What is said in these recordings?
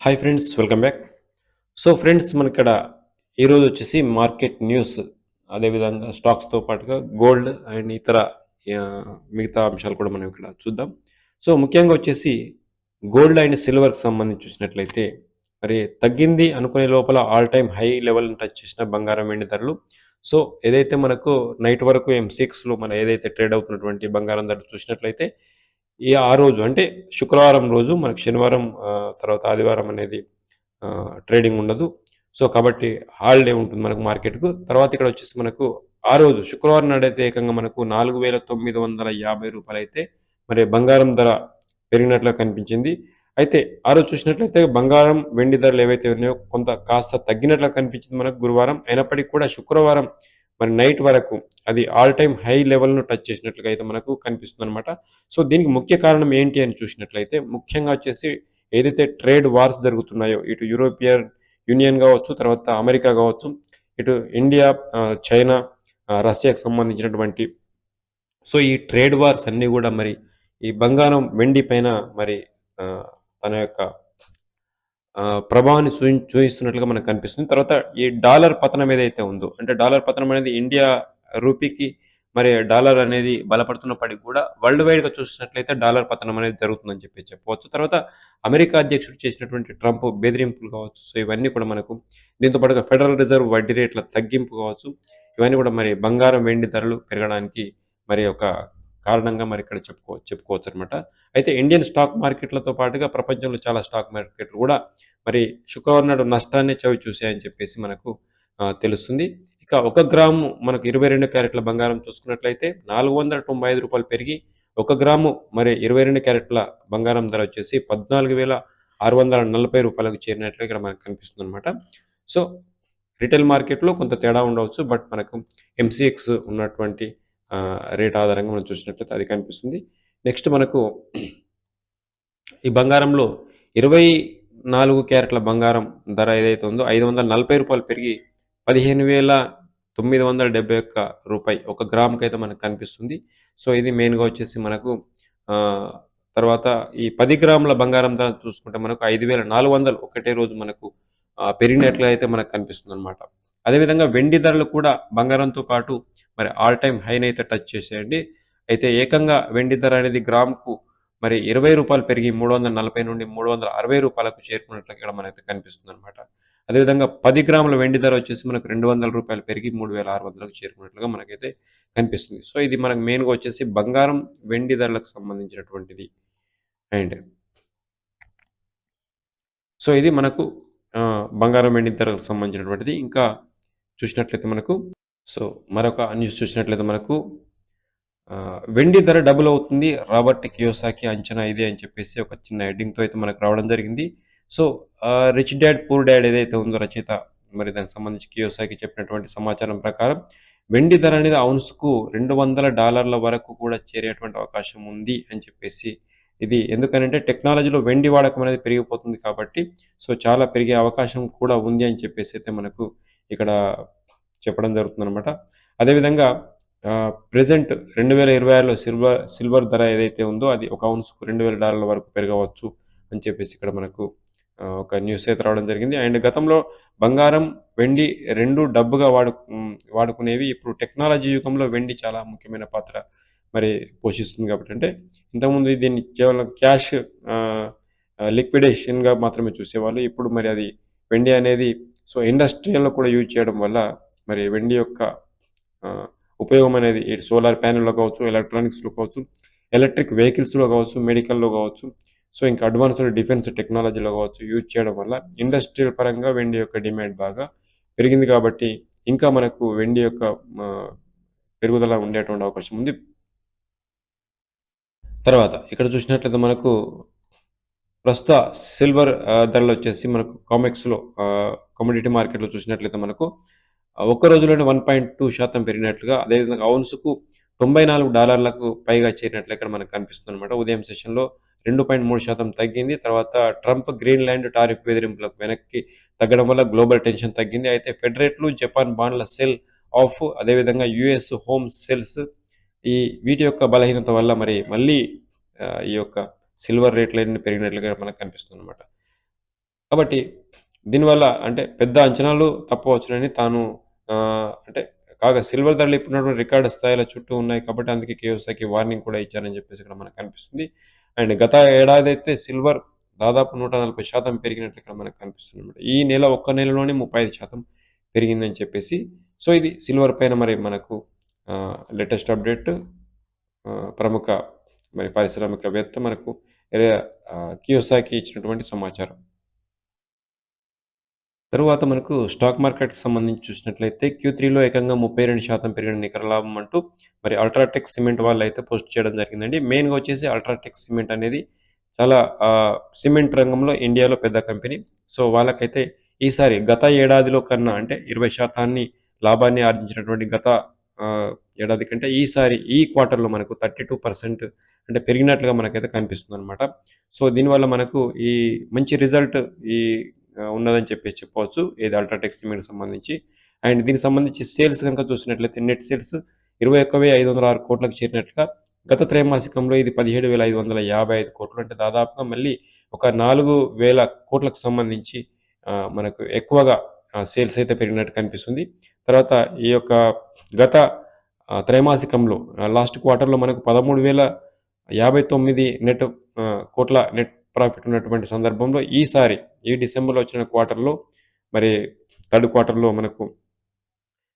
Hi friends welcome back so friends మన ఇక్కడ ఈరోజు వచ్చేసి మార్కెట్ న్యూస్ అదేవిధంగా స్టాక్స్తో పాటుగా గోల్డ్ అండ్ ఇతర మిగతా అంశాలు కూడా మనం ఇక్కడ చూద్దాం. సో ముఖ్యంగా వచ్చేసి గోల్డ్ అండ్ సిల్వర్కి సంబంధించి చూసినట్లయితే మరి తగ్గింది అనుకునే లోపల all time high level touch చేసిన బంగారం వెండి ధరలు. సో ఏదైతే మనకు నైట్ వరకు ఎం సిక్స్లో మన ఏదైతే ట్రేడ్ అవుతున్నటువంటి బంగారం ధరలు చూసినట్లయితే ఈ ఆ రోజు అంటే శుక్రవారం రోజు మనకు శనివారం తర్వాత ఆదివారం అనేది ట్రేడింగ్ ఉండదు. సో కాబట్టి హాలిడే ఉంటుంది మనకు మార్కెట్కు. తర్వాత ఇక్కడ వచ్చేసి మనకు ఆ రోజు శుక్రవారం నాడైతే ఏకంగా మనకు నాలుగు వేల తొమ్మిది వందల యాభై రూపాయలు అయితే మరి బంగారం ధర పెరిగినట్లు కనిపించింది. అయితే ఆ రోజు చూసినట్లయితే బంగారం వెండి ధరలు ఏవైతే ఉన్నాయో కొంత కాస్త తగ్గినట్లు కనిపించింది మనకు గురువారం. అయినప్పటికీ కూడా శుక్రవారం మరి నైట్ వరకు అది ఆల్ టైమ్ హై లెవెల్ను టచ్ చేసినట్లుగా అయితే మనకు కనిపిస్తుంది అనమాట సో దీనికి ముఖ్య కారణం ఏంటి అని చూసినట్లయితే ముఖ్యంగా వచ్చేసి ఏదైతే ట్రేడ్ వార్స్ జరుగుతున్నాయో ఇటు యూరోపియన్ యూనియన్ కావచ్చు తర్వాత అమెరికా కావచ్చు ఇటు ఇండియా చైనా రష్యాకు సంబంధించినటువంటి సో ఈ ట్రేడ్ వార్స్ అన్నీ కూడా మరి ఈ బంగారం వెండి పైన మరి తన యొక్క ప్రభావాన్ని చూ చూపిస్తున్నట్లుగా మనకు కనిపిస్తుంది. తర్వాత ఈ డాలర్ పతనం ఏదైతే ఉందో అంటే డాలర్ పతనం అనేది ఇండియా రూపీకి మరి డాలర్ అనేది బలపడుతున్నప్పటికీ కూడా వరల్డ్ వైడ్గా చూసినట్లయితే డాలర్ పతనం అనేది జరుగుతుందని చెప్పి చెప్పవచ్చు. తర్వాత అమెరికా అధ్యక్షుడు చేసినటువంటి ట్రంప్ బెదిరింపులు కావచ్చు. సో ఇవన్నీ కూడా మనకు దీంతో పాటుగా ఫెడరల్ రిజర్వ్ వడ్డీ రేట్ల తగ్గింపు కావచ్చు. ఇవన్నీ కూడా మరి బంగారం వెండి ధరలు పెరగడానికి మరి ఒక కారణంగా మరి ఇక్కడ చెప్పుకో చెప్పుకోవచ్చు అనమాట అయితే ఇండియన్ స్టాక్ మార్కెట్లతో పాటుగా ప్రపంచంలో చాలా స్టాక్ మార్కెట్లు కూడా మరి శుక్రవారం నాడు నష్టాన్ని చవి చూశాయని చెప్పేసి మనకు తెలుస్తుంది. ఇక ఒక గ్రాము మనకు ఇరవై రెండు క్యారెట్ల బంగారం చూసుకున్నట్లయితే నాలుగు వందల తొంభై ఐదు రూపాయలు పెరిగి ఒక గ్రాము మరి ఇరవై రెండు క్యారెట్ల బంగారం ధర వచ్చేసి పద్నాలుగు వేల ఆరు వందల నలభై రూపాయలకు చేరినట్లు ఇక్కడ మనకు కనిపిస్తుంది అనమాట సో రిటైల్ మార్కెట్లో కొంత తేడా ఉండవచ్చు బట్ మనకు ఎంసీఎక్స్ ఉన్నటువంటి రేట్ ఆధారంగా మనం చూసినట్లయితే అది కనిపిస్తుంది. నెక్స్ట్ మనకు ఈ బంగారంలో ఇరవై నాలుగు క్యారెట్ల బంగారం ధర ఏదైతే ఉందో ఐదు వందల నలభై రూపాయలు పెరిగి పదిహేను వేల తొమ్మిది వందల డెబ్బై ఒక్క రూపాయి ఒక గ్రామ్కి అయితే మనకు కనిపిస్తుంది. సో ఇది మెయిన్గా వచ్చేసి మనకు తర్వాత ఈ పది గ్రాముల బంగారం ధర చూసుకుంటే మనకు ఐదు వేల నాలుగు వందలు ఒకటే రోజు మనకు పెరిగినట్లయితే పెరిగినట్లు అయితే మనకు కనిపిస్తుంది అనమాట అదేవిధంగా వెండి ధరలు కూడా బంగారంతో పాటు మరి ఆల్ టైమ్ హైన్ అయితే టచ్ చేసేయండి. అయితే ఏకంగా వెండి ధర అనేది గ్రాముకు మరి ఇరవై రూపాయలు పెరిగి మూడు వందల నలభై నుండి మూడు వందల అరవై రూపాయలకు చేరుకున్నట్లు ఇక్కడ మనకి కనిపిస్తుంది అనమాట అదేవిధంగా పది గ్రాముల వెండి ధర వచ్చేసి మనకు రెండు వందల రూపాయలు పెరిగి మూడు వేల ఆరు వందలకు చేరుకున్నట్లుగా మనకైతే కనిపిస్తుంది. సో ఇది మనకు మెయిన్గా వచ్చేసి బంగారం వెండి ధరలకు సంబంధించినటువంటిది. అండ్ సో ఇది మనకు బంగారం వెండి ధరకు సంబంధించినటువంటిది. ఇంకా చూసినట్లయితే మనకు సో మరొక న్యూస్ చూసినట్లయితే మనకు వెండి ధర డబుల్ అవుతుంది. రాబర్ట్ కియోసాకి అంచనా ఇదే అని చెప్పేసి ఒక చిన్న హెడ్డింగ్తో అయితే మనకు రావడం జరిగింది. So rich dad poor dad ఏదైతే ఉందో రచయిత మరి దానికి సంబంధించి కియోసాకి చెప్పినటువంటి సమాచారం ప్రకారం వెండి ధర అనేది అవున్స్కు రెండు వందల డాలర్ల వరకు కూడా చేరేటువంటి అవకాశం ఉంది అని చెప్పేసి ఇది. ఎందుకనంటే టెక్నాలజీలో వెండి వాడకం అనేది పెరిగిపోతుంది కాబట్టి సో చాలా పెరిగే అవకాశం కూడా ఉంది అని చెప్పేసి అయితే మనకు ఇక్కడ చెప్పడం జరుగుతుంది అనమాట అదేవిధంగా ప్రజెంట్ రెండు వేల ఇరవై ఆరులో సిల్వర్ సిల్వర్ ధర ఏదైతే ఉందో అది ఒక అవున్స్కు రెండు వేల డాలర్ల వరకు పెరగవచ్చు అని చెప్పేసి ఇక్కడ మనకు ఒక న్యూస్ అయితే రావడం జరిగింది. అండ్ గతంలో బంగారం వెండి రెండు డబ్బుగా వాడు వాడుకునేవి ఇప్పుడు టెక్నాలజీ యుగంలో వెండి చాలా ముఖ్యమైన పాత్ర మరి పోషిస్తుంది కాబట్టి అంటే ఇంతకుముందు దీన్ని కేవలం క్యాష్ లిక్విడేషన్గా మాత్రమే చూసేవాళ్ళు. ఇప్పుడు మరి అది వెండి అనేది సో ఇండస్ట్రియల్లో కూడా యూజ్ చేయడం వల్ల మరి వెండి యొక్క ఉపయోగం అనేది సోలార్ ప్యానెల్లో కావచ్చు ఎలక్ట్రానిక్స్లో కావచ్చు ఎలక్ట్రిక్ వెహికల్స్లో కావచ్చు మెడికల్లో కావచ్చు సో ఇంకా అడ్వాన్స్డ్ డిఫెన్స్ టెక్నాలజీలో కావచ్చు యూజ్ చేయడం వల్ల ఇండస్ట్రియల్ పరంగా వెండి యొక్క డిమాండ్ బాగా పెరిగింది కాబట్టి ఇంకా మనకు వెండి యొక్క పెరుగుదల ఉండేటువంటి అవకాశం ఉంది. తర్వాత ఇక్కడ చూసినట్లయితే మనకు ప్రస్తుత సిల్వర్ ధరలు వచ్చేసి మనకు కామెక్స్లో కమోడిటీ మార్కెట్లో చూసినట్లయితే మనకు ఒక్క రోజులోనే వన్ పాయింట్ టూ శాతం పెరిగినట్లుగా అదేవిధంగా అవున్స్కు తొంభై నాలుగు డాలర్లకు పైగా చేరినట్లు ఇక్కడ మనకు కనిపిస్తుంది అనమాట ఉదయం సెషన్లో రెండు పాయింట్ మూడు శాతం తగ్గింది. తర్వాత ట్రంప్ గ్రీన్లాండ్ టారిఫ్ బెదిరింపులకు వెనక్కి తగ్గడం వల్ల గ్లోబల్ టెన్షన్ తగ్గింది. అయితే ఫెడరేట్లు జపాన్ బాండ్ల సెల్ ఆఫ్ అదేవిధంగా యుఎస్ హోమ్ సెల్స్ ఈ వీటి యొక్క బలహీనత వల్ల మరి మళ్ళీ ఈ యొక్క సిల్వర్ రేట్లన్నీ పెరిగినట్లుగా మనకు కనిపిస్తుంది అనమాట కాబట్టి దీనివల్ల అంటే పెద్ద అంచనాలు తప్పవచ్చునని తాను అంటే కాగా సిల్వర్ ధరలు ఇప్పుడున్నటువంటి రికార్డ్ స్థాయిల చుట్టూ ఉన్నాయి కాబట్టి అందుకే కియోసాకి వార్నింగ్ కూడా ఇచ్చారని చెప్పేసి ఇక్కడ మనకు కనిపిస్తుంది. అండ్ గత ఏడాది అయితే సిల్వర్ దాదాపు 140% పెరిగినట్లు ఇక్కడ మనకు కనిపిస్తుందన్నమాట. ఈ నెల ఒక్క నెలలోనే 35% పెరిగిందని చెప్పేసి సో, ఇది సిల్వర్ పైన మరి మనకు లేటెస్ట్ అప్డేట్ ప్రముఖ మరి పారిశ్రామికవేత్త మనకు కియోసాకి ఇచ్చినటువంటి సమాచారం. తరువాత మనకు స్టాక్ మార్కెట్‌కి సంబంధించి చూసినట్లయితే క్యూ త్రీలో ఏకంగా 32% పెరిగిన నికర లాభం అంటూ మరి అల్ట్రాటెక్ సిమెంట్ వాళ్ళైతే పోస్ట్ చేయడం జరిగిందండి. మెయిన్‌గా వచ్చేసి అల్ట్రాటెక్ సిమెంట్ అనేది చాలా సిమెంట్ రంగంలో ఇండియాలో పెద్ద కంపెనీ. సో, వాళ్ళకైతే ఈసారి గత ఏడాదిలో కన్నా అంటే 20% లాభాన్ని ఆర్జించినటువంటి గత ఏడాది కంటే ఈసారి ఈ క్వార్టర్‌లో మనకు 32% అంటే పెరిగినట్లుగా మనకైతే కనిపిస్తుంది అనమాట సో, దీనివల్ల మనకు ఈ మంచి రిజల్ట్ ఈ ఉన్నదని చెప్పేసి చెప్పవచ్చు. ఏది అల్ట్రాటెక్ సిమెంట్‌కి సంబంధించి. అండ్ దీనికి సంబంధించి సేల్స్ కనుక చూసినట్లయితే నెట్ సేల్స్ 21,506 కోట్లకు చేరినట్లుగా గత త్రైమాసికంలో ఇది 17,555 కోట్లు అంటే దాదాపుగా మళ్ళీ ఒక 4,000 కోట్లకు సంబంధించి మనకు ఎక్కువగా సేల్స్ అయితే పెరిగినట్టు కనిపిస్తుంది. తర్వాత ఈ యొక్క గత త్రైమాసికంలో లాస్ట్ క్వార్టర్‌లో మనకు 13,059 నెట్ కోట్ల నెట్ ప్రాఫిట్ ఉన్నటువంటి సందర్భంలో ఈసారి ఈ డిసెంబర్‌లో వచ్చిన క్వార్టర్‌లో మరి థర్డ్ క్వార్టర్‌లో మనకు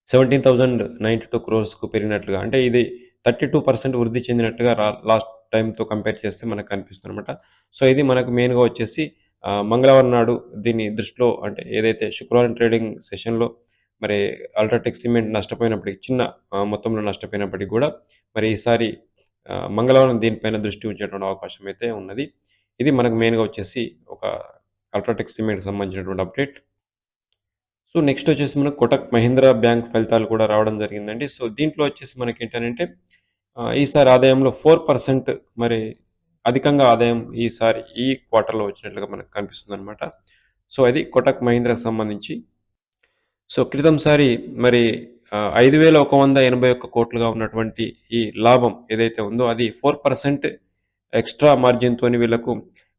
17,092 క్రోర్స్‌కు పెరిగినట్లుగా అంటే ఇది 32% వృద్ధి చెందినట్టుగా రా లాస్ట్ టైంతో కంపేర్ చేస్తే మనకు కనిపిస్తుందనమాట. సో, ఇది మనకు మెయిన్‌గా వచ్చేసి మంగళవారం నాడు దీన్ని దృష్టిలో అంటే ఏదైతే శుక్రవారం ట్రేడింగ్ సెషన్‌లో మరి అల్ట్రాటెక్ సిమెంట్ నష్టపోయినప్పటికి చిన్న మొత్తంలో నష్టపోయినప్పటికి కూడా మరి ఈసారి మంగళవారం దీనిపైన దృష్టి ఉంచేటువంటి అవకాశం అయితే ఉన్నది. ఇది మనకు మెయిన్‌గా వచ్చేసి ఒక అల్ట్రాటెక్ సిమెంట్‌కి సంబంధించినటువంటి అప్డేట్. సో, నెక్స్ట్ వచ్చేసి మనకు కోటక్ మహీంద్రా బ్యాంక్ ఫలితాలు కూడా రావడం జరిగిందండి. సో, దీంట్లో వచ్చేసి మనకి ఏంటంటే ఈసారి ఆదాయంలో ఫోర్ పర్సెంట్ మరి అధికంగా ఆదాయం ఈసారి ఈ క్వార్టర్‌లో వచ్చినట్లుగా మనకు కనిపిస్తుంది అనమాట సో, అది కోటక్ మహీంద్రాకి సంబంధించి. సో, క్రితంసారి మరి ఐదు వేల ఒక వంద ఎనభై ఒక్క కోట్లుగా ఉన్నటువంటి ఈ లాభం ఏదైతే ఉందో అది ఫోర్ పర్సెంట్ ఎక్స్‌ట్రా మార్జిన్‌తోని వీళ్ళకు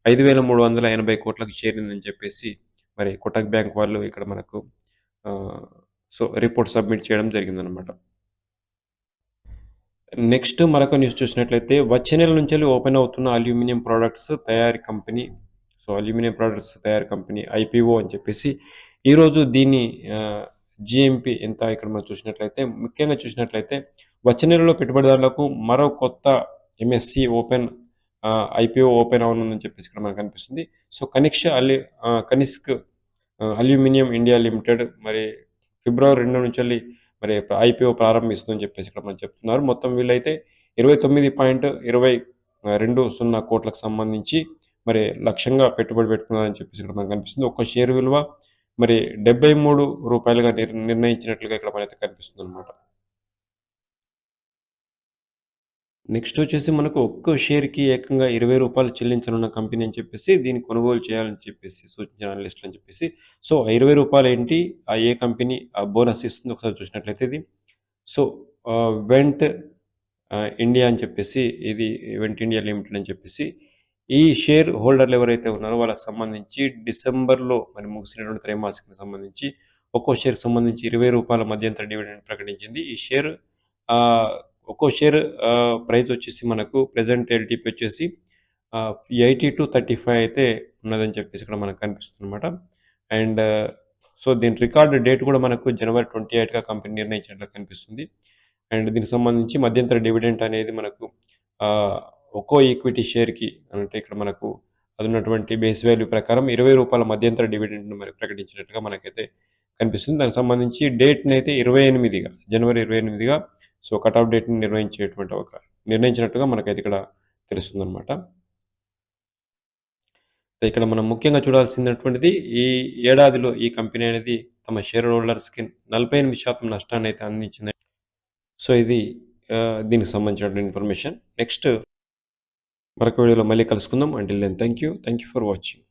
5,380 కోట్లకు చేరిందని చెప్పేసి మరి కోటక్ బ్యాంక్ వాళ్ళు ఇక్కడ మనకు సో, రిపోర్ట్ సబ్మిట్ చేయడం జరిగిందనమాట. నెక్స్ట్ మరొక న్యూస్ చూసినట్లయితే వచ్చే నెల నుంచి ఓపెన్ అవుతున్న అల్యూమినియం ప్రోడక్ట్స్ తయారీ కంపెనీ సో, అల్యూమినియం ప్రొడక్ట్స్ తయారీ కంపెనీ ఐపీఓ అని చెప్పేసి ఈరోజు దీన్ని జిఎంపి ఎంత ఇక్కడ మనం చూసినట్లయితే ముఖ్యంగా చూసినట్లయితే వచ్చే నెలలో పెట్టుబడిదారులకు మరో కొత్త ఎంఎస్‌సి ఓపెన్ ఐపీఓ ఓపెన్ అవ్వనుందని చెప్పేసి ఇక్కడ మనకు కనిపిస్తుంది. సో, కనిక్ష అల్యూ కనిస్క్ అల్యూమినియం ఇండియా లిమిటెడ్ మరి ఫిబ్రవరి రెండు నుంచి వెళ్ళి మరి ఐపీఓ ప్రారంభిస్తుందని చెప్పేసి ఇక్కడ మనం చెప్తున్నారు. మొత్తం వీళ్ళైతే 29.20 కోట్లకు సంబంధించి మరి లక్ష్యంగా పెట్టుబడి పెట్టుకున్నారని చెప్పేసి ఇక్కడ మనకు కనిపిస్తుంది. ఒక్క షేర్ విలువ మరి రూ. 73గా నిర్ నిర్ణయించినట్లుగా ఇక్కడ మనైతే కనిపిస్తుంది అనమాట నెక్స్ట్ వచ్చేసి మనకు ఒక్కో షేర్‌కి ఏకంగా ఇరవై రూపాయలు చెల్లించనున్న కంపెనీ అని చెప్పేసి దీన్ని కొనుగోలు చేయాలని చెప్పేసి సూచించిన అనలిస్టులు అని చెప్పేసి. సో, ఆ ఇరవై రూపాయలు ఏంటి? ఆ ఏ కంపెనీ ఆ బోనస్ ఇస్తుందో ఒకసారి చూసినట్లయితే ఇది సో, వెంట్ ఇండియా అని చెప్పేసి ఇది వెంట్ ఇండియా లిమిటెడ్ అని చెప్పేసి ఈ షేర్ హోల్డర్లు ఎవరైతే ఉన్నారో వాళ్ళకి సంబంధించి డిసెంబర్‌లో మరి ముగిసినటువంటి త్రైమాసికానికి సంబంధించి ఒక్కో షేర్‌కి సంబంధించి ఇరవై రూపాయల మధ్యంతర డివిడెండ్ ప్రకటించింది. ఈ షేర్ ఒక్కో షేర్ ప్రైస్ వచ్చేసి మనకు ప్రజెంట్ ఎల్టీపీ వచ్చేసి ఎయిటీ టు థర్టీ ఫైవ్ అయితే ఉన్నదని చెప్పేసి ఇక్కడ మనకు కనిపిస్తుంది అనమాట అండ్ సో, దీని రికార్డ్ డేట్ కూడా మనకు జనవరి 28గా కంపెనీ నిర్ణయించినట్లు కనిపిస్తుంది. అండ్ దీనికి సంబంధించి మధ్యంతర డివిడెంట్ అనేది మనకు ఒక్కో ఈక్విటీ షేర్‌కి అంటే ఇక్కడ మనకు అదున్నటువంటి బేస్ వాల్యూ ప్రకారం ఇరవై రూపాయల మధ్యంతర డివిడెంట్ను మరి ప్రకటించినట్టుగా మనకైతే కనిపిస్తుంది. దానికి సంబంధించి డేట్‌నైతే 28గా జనవరి 28గా సో, కట్ డేట్‌ని నిర్వహించేటువంటి ఒక నిర్ణయించినట్టుగా మనకైతే ఇక్కడ తెలుస్తుందన్నమాట ఇక్కడ మనం ముఖ్యంగా చూడాల్సినటువంటిది ఈ ఏడాదిలో ఈ కంపెనీ అనేది తమ షేర్ హోల్డర్స్‌కి 48% నష్టాన్నయితే అందించింది. సో, ఇది దీనికి సంబంధించినటువంటి ఇన్ఫర్మేషన్. నెక్స్ట్ మరొక వీడియోలో మళ్ళీ కలుసుకుందాం. Until then you. Thank you for watching.